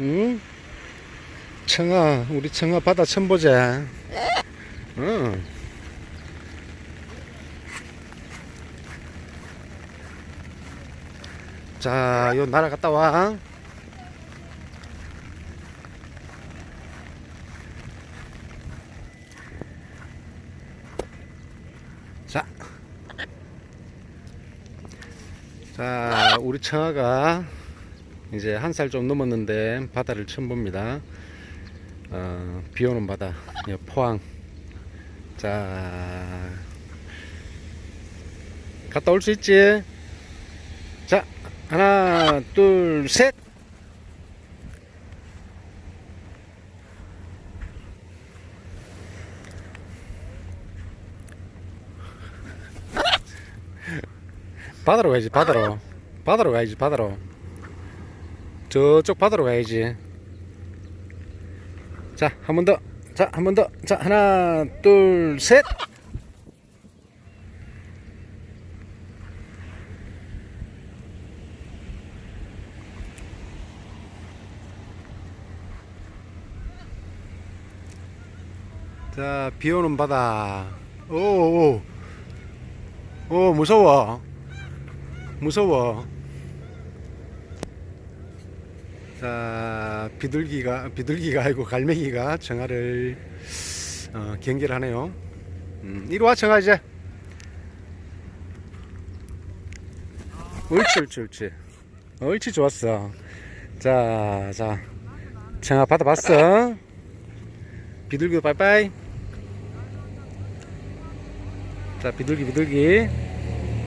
응? 청아, 우리 청아 바다 처음 보자. 응. 자, 요 날아갔다 와. 자. 자, 우리 청아가 이제 한 살 좀 넘었는데 바다를 처음 봅니다. 어, 비 오는 바다, 여 포항. 자, 갔다 올 수 있지? 자, 하나, 둘, 셋! 바다로 가야지, 바다로. 바다로 가야지, 바다로. 저쪽 바다로 가야지. 자, 한 번 더. 자, 한 번 더. 자, 하나, 둘, 셋! 자, 비 오는 바다. 오, 오. 오, 무서워. 무서워. 자, 비둘기가, 비둘기가 아니고 갈매기가 청아를, 어, 경계를 하네요. 음, 이리 와, 청아, 이제. 옳지, 옳지, 옳지. 옳지, 좋았어. 자, 자. 청아 받아봤어. 비둘기 빠이빠이. 자, 비둘기, 비둘기.